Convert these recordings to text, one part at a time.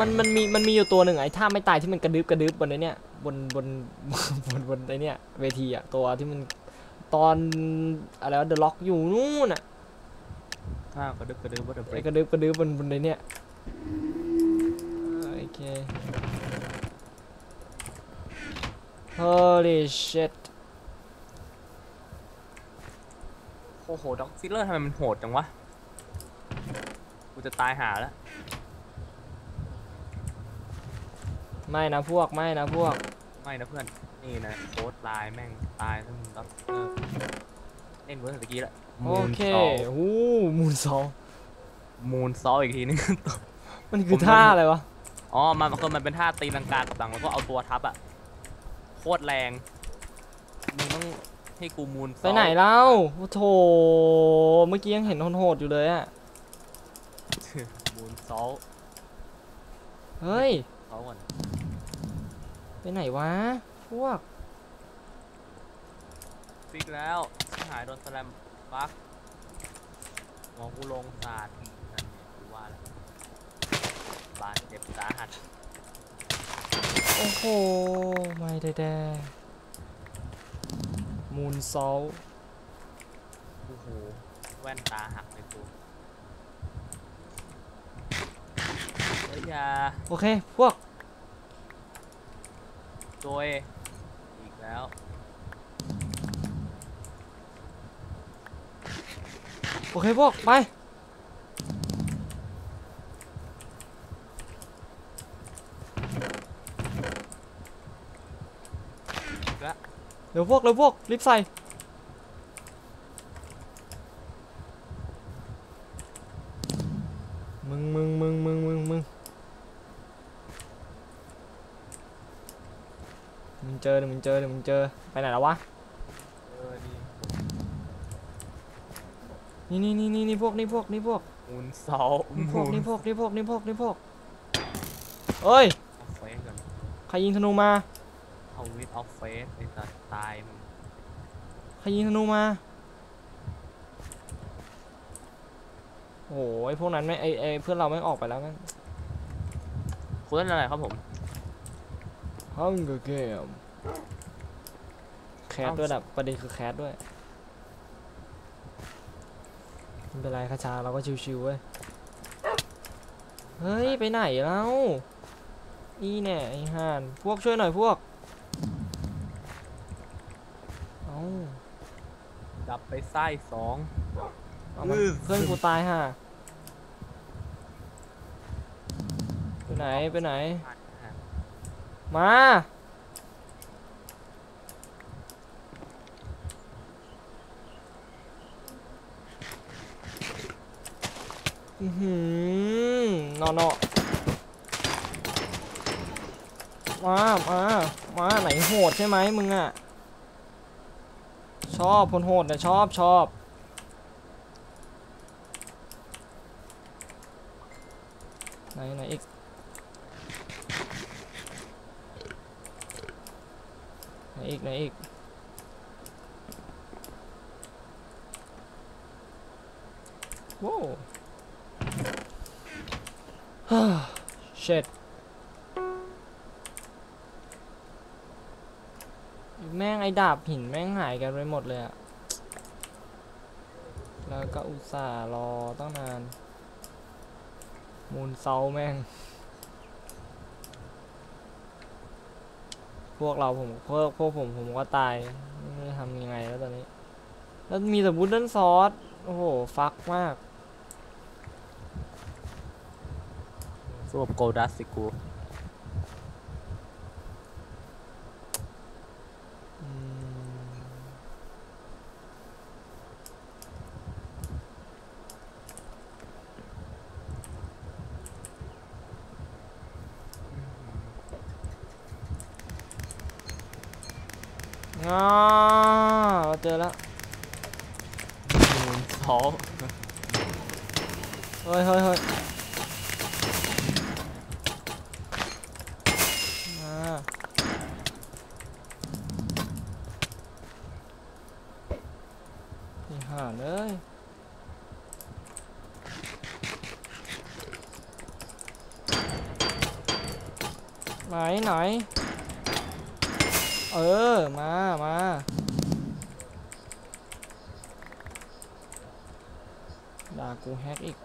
มันมันมีมันมีอยู่ตัวหนึ่งไอ้ท่าไม่ตายที่มันกระดึบกระดึบบนไอ้เนี่ยบนบนบนบนไอ้เนี่ยเวทีอะตัวที่มันตอนอะไรวะเดอะล็อกอยู่นู่นอะข้าวกระดึบกระดึบวัตถุเบรไอ้กกระดึบกระดึบบนบนไอ้เนี่ยโอเค holy shit โอ้โหด็อกซิลเลอร์ทำไมมันโหดจังวะกูจะตายหาแล้ว ไม่นะพวกไม่นะพวก ไม่นะเพื่อน นี่นะโค้ดตายแม่งตายทั้งด็อกซิลเลอร์เล่นเวิร์สตะกี้ละโอเคหูมูนซอลมูนซอลอีกทีนึง มันคือท่าอะไรวะ อ๋อ มันมันก็มันเป็นท่าตีลังกากับดังแล้วก็เอาตัวทับอะโคตรแรง มึงต้องให้กูมูนไปไหนเล่าโอ้โถเมื่อกี้ยังเห็นโหดๆอยู่เลยอะมูนซอลเฮ้ยซอลก่อน ไปไหนวะ พวก ฟิกแล้วชิบหายโดนสแลมบักมองกูลงสาดนั่นไงกูว่าแล้วบาดเจ็บสาหัสโอ้โห ไม่ได้แดมูนซอลโอ้โห แว่นตาหักเลยกูเฮ้ยอยาโอเค พวก โดยอีกแล้ว โอเคพวก ไป อีกแล้ว เดี๋ยวพวกเดี๋ยวพวกรีบใส่ มึงมึงมึงมึงมึงมึง มึงเจอเดี๋ยวมึงเจอเดี๋ยวมึงเจอไปไหนแล้ววะเออดีนี่นี่นี่นี่นี่พวกนี่พวกนี่พวกมูนซอลนี่พวกนี่พวกนี่พวกนี่พวกนี่พวกเอ้ยออฟเฟสก่อนใครยิงธนูมาเอาวิดออฟเฟสไอ้สัตว์ตายมึงใครยิงธนูมาโอ้โหไอพวกนั้นไม่ไอไอเพื่อนเราไม่งออกไปแล้วงั้นคุณเล่นอะไรครับผม Hunger Game แคสด้วยแบบประเด็นคือแคสด้วยไม่เป็นไรคาชาเราก็ชิวๆเว้ย เฮ้ย ไปไหนแล้วนี่แน่ไอ้ห่าน พวกช่วยหน่อยพวก เอ้าดับไปไส้สองเอามันอื้อเพื่อนกูตายห่าไปไหน ไปไหน มา อือหือนอนอมา มา มาไหนโหดใช่ไหมมึงอะชอบคนโหดนะชอบชอบไหนไหนอีก ไหนอีกไหนอีกว้าวฮ่า shit แม่งไอ้ดาบหินแม่งหายกันไปหมดเลยอะแล้วก็อุตส่าห์รอตั้งนาน มูนเซาแม่ง พวกเราผมพวกพวกผมผมก็ตายไม่รู้จะทำยังไงแล้วตอนนี้ แล้วมีแต่บูดเดิลซอสโอ้โหฟักมาก สู้กับโกลดัสสิกู อ่าเราเจอแล้วมูนซอลเฮ้ยเฮ้ยเฮ้ยมาไอ้ห่าเลยไหนไหน เออ มามาด่ากูแฮกอีก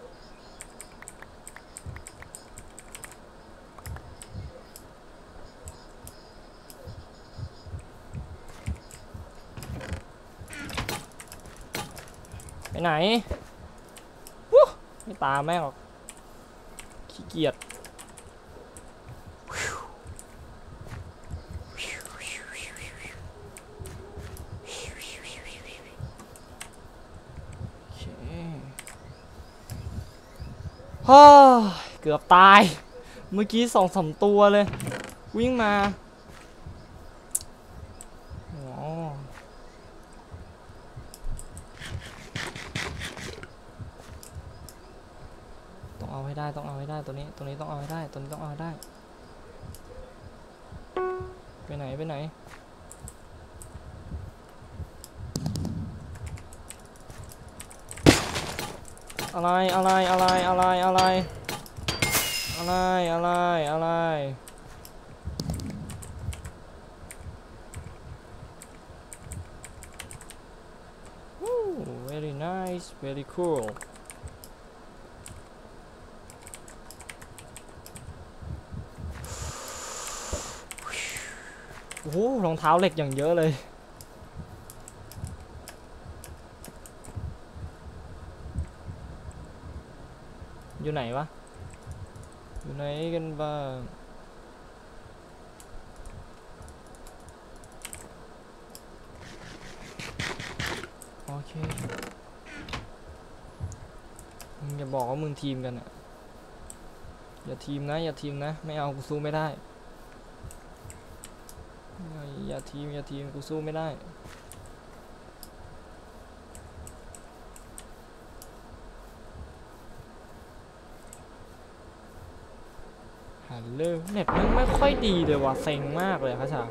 ไปไหน วู้ไม่ตามแม่งหรอก ขี้เกียจ โอเคฮ่า เกือบตาย เมื่อกี้สองสมตัวเลย วิ่งมาต้องเอาให้ได้ต้องเอาให้ได้ตัวนี้ตัวนี้ต้องเอาให้ได้ตัวนี้ต้องเอาให้ได้ ไปไหน ไปไหน อะไรอะไรอะไรอะไรอะไรอะไรอะไรอะไร Ooh, very nice, very cool. โอ้โหรองเท้าเหล็กอย่างเยอะเลย อยู่ไหนวะ อยู่ไหนกันบ้างโอเค มึงอย่าบอกว่ามึงทีมกันอะอย่าทีมนะ อย่าทีมนะ ไม่เอากูสู้ไม่ได้ อย่าทีม อย่าทีม กูสู้ไม่ได้ ฮัลโหลเน็ตมันไม่ค่อยดีเลยว่ะเซ็งมากเลยครับชา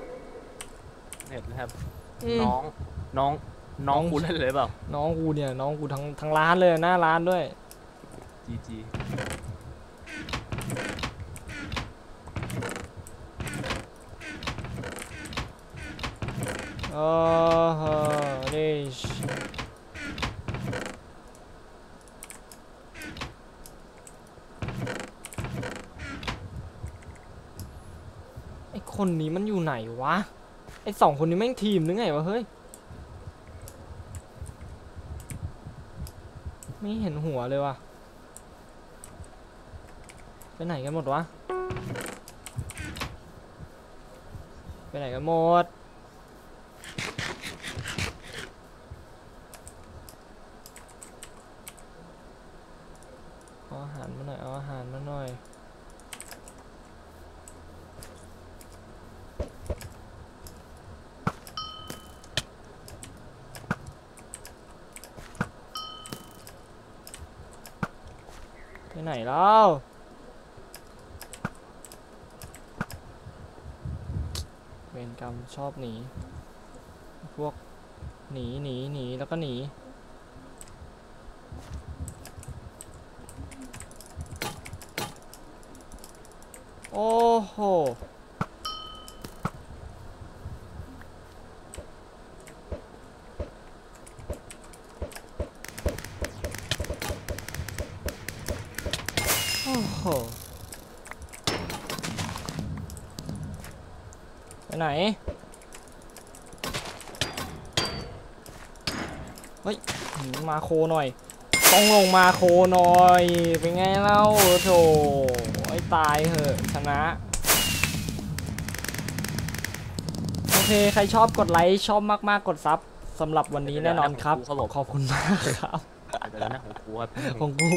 เน็ตนะครับอืมน้องน้องน้องน้องกูเล่นเลยเปล่า น้องกูเนี่ยน้องกูทั้งทั้งร้านเลยหน้าร้านด้วยจีจีโอ้โหนี่ชไอ คนนี้มันอยู่ไหนวะ ไอสองคนนี้แม่งทีมหรือไงวะเฮ้ย ไม่เห็นหัวเลยวะไปไหนกันหมดวะ ไปไหนกันหมด เอาอาหารมาหน่อย เอาอาหารมาหน่อย ไปไหนแล้วเวรกรรมชอบหนี พวกหนีหนีหนีแล้วก็หนีโอ้โห โอ้โหไปไหน เฮ้ยหืมมาโคหน่อย ต้องลงมาโคหน่อย เป็นไงเล่าโถไอ้ตายเหอะชนะโอเค ใครชอบกดไลค์ ชอบมากๆ กดซับสำหรับวันนี้แน่นอนครับเขาบอกขอบคุณมากครับอาจจะแล้วนะของกูครับของกู